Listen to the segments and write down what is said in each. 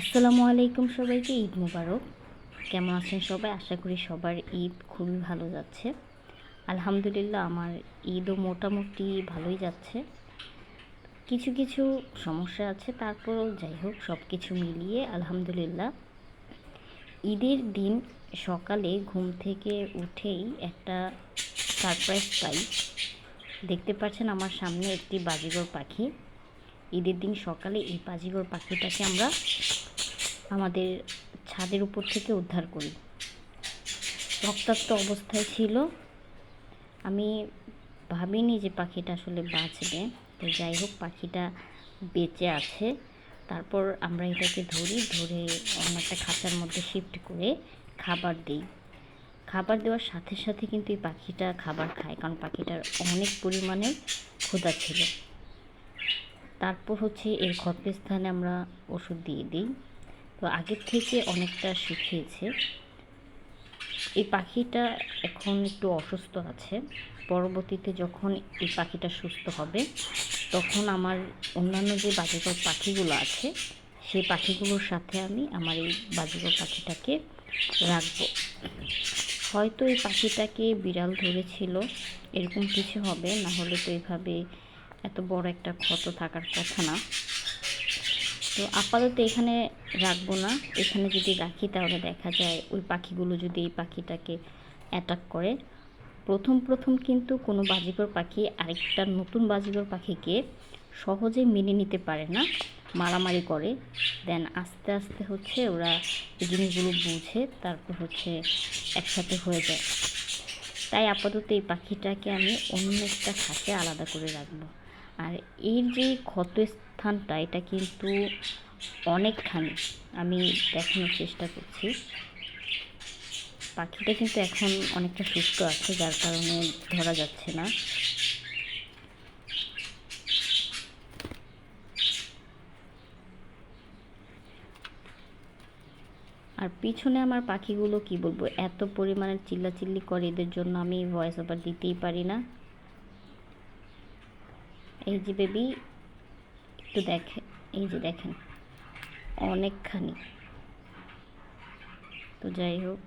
আসসালামু আলাইকুম সবাইকে, ঈদ মোবারক। কেমন আছেন সবাই? আশা করি সবার ঈদ খুবই ভালো যাচ্ছে। আলহামদুলিল্লাহ, আমার ঈদও মোটামুটি ভালোই যাচ্ছে। কিছু কিছু সমস্যা আছে, তারপরও যাই হোক সব কিছু মিলিয়ে আলহামদুলিল্লাহ। ঈদের দিন সকালে ঘুম থেকে উঠেই একটা সারপ্রাইজ পাই। দেখতে পাচ্ছেন আমার সামনে একটি বাজিগর পাখি। ঈদের দিন সকালে এই বাজিগর পাখিটাকে আমরা আমাদের ছাদের উপর থেকে উদ্ধার করি। রক্তাক্ত অবস্থায় ছিল। আমি ভাবিনি যে পাখিটা আসলে বাঁচবে। তো যাই হোক, পাখিটা বেঁচে আছে। তারপর আমরা এটাকে ধরি, ধরে অন্য একটা খাঁচার মধ্যে শিফট করে খাবার দিই। খাবার দেওয়ার সাথে সাথে কিন্তু এই পাখিটা খাবার খায়, কারণ পাখিটার অনেক পরিমাণে ক্ষুধা ছিল। তারপর হচ্ছে এর ক্ষতস্থানে আমরা ওষুধ দিয়ে দিই। তো আগের থেকে অনেকটা শিখিয়েছে এই পাখিটা এখন একটু অসুস্থ আছে। পরবর্তীতে যখন এই পাখিটা সুস্থ হবে, তখন আমার অন্যান্য যে বাজিকর পাখিগুলো আছে, সেই পাখিগুলোর সাথে আমি আমার এই বাজিকর পাখিটাকে রাখব। হয়তো এই পাখিটাকে বিড়াল ধরেছিল, এরকম কিছু হবে, না হলে তো এইভাবে এত বড় একটা ক্ষত থাকার কথা না। তো আপাতত এখানে রাখব না। এখানে যদি রাখি তাহলে দেখা যায় ওই পাখিগুলো যদি এই পাখিটাকে অ্যাটাক করে। প্রথম প্রথম কিন্তু কোনো বাজিকর পাখি, আরেকটা নতুন বাজিকর পাখিকে সহজে মেনে নিতে পারে না, মারামারি করে। দেন আস্তে আস্তে হচ্ছে ওরা এই জিনিসগুলো বুঝে, তারপর হচ্ছে একসাথে হয়ে যায়। তাই আপাতত এই পাখিটাকে আমি অন্য একটা খাঁচে আলাদা করে রাখব। আর এর যে ক্ষত স্থানটা এটা কিন্তু অনেকখানি আমি দেখানোর চেষ্টা করছি। পাখিটা কিন্তু এখন অনেকটা সুস্থ আছে, যার কারণে ধরা যাচ্ছে না। আর পিছনে আমার পাখিগুলো কি বলব, এত পরিমাণে চিল্লাচিল্লি করে, এদের জন্য আমি ভয়েস ওভার দিতেই পারি না। এই যে বেবি একটু দেখে, এই যে দেখেন, অনেকখানি। তো যাই হোক,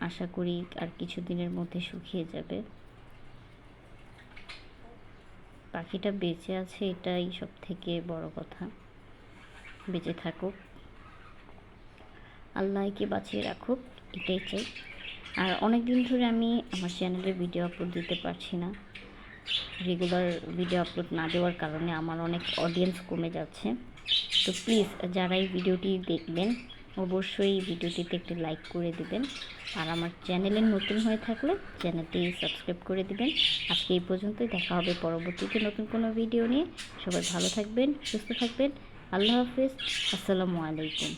আশা করি আর কিছু দিনের মধ্যে শুকিয়ে যাবে। পাখিটা বেঁচে আছে, এটাই সব থেকে বড় কথা। বেঁচে থাকুক। আল্লাহকে বাঁচিয়ে রাখুক, এটাই চাই। আর অনেক দিন ধরে আমি আমার চ্যানেলে ভিডিও আপলোড দিতে পারছি না। রেগুলার ভিডিও আপলোড না দেওয়ার কারণে আমার অনেক অডিয়েন্স কমে যাচ্ছে। তো প্লিজ যারা এই ভিডিওটি দেখবেন, অবশ্যই ভিডিওটিতে একটি লাইক করে দিবেন। আর আমার চ্যানেলে নতুন হয়ে থাকলে চ্যানেলটি সাবস্ক্রাইব করে দিবেন। আজকে এই পর্যন্তই, দেখা হবে পরবর্তীতে নতুন কোনো ভিডিও নিয়ে। সবাই ভালো থাকবেন, সুস্থ থাকবেন। আল্লাহ হাফিজ, আসসালামু আলাইকুম।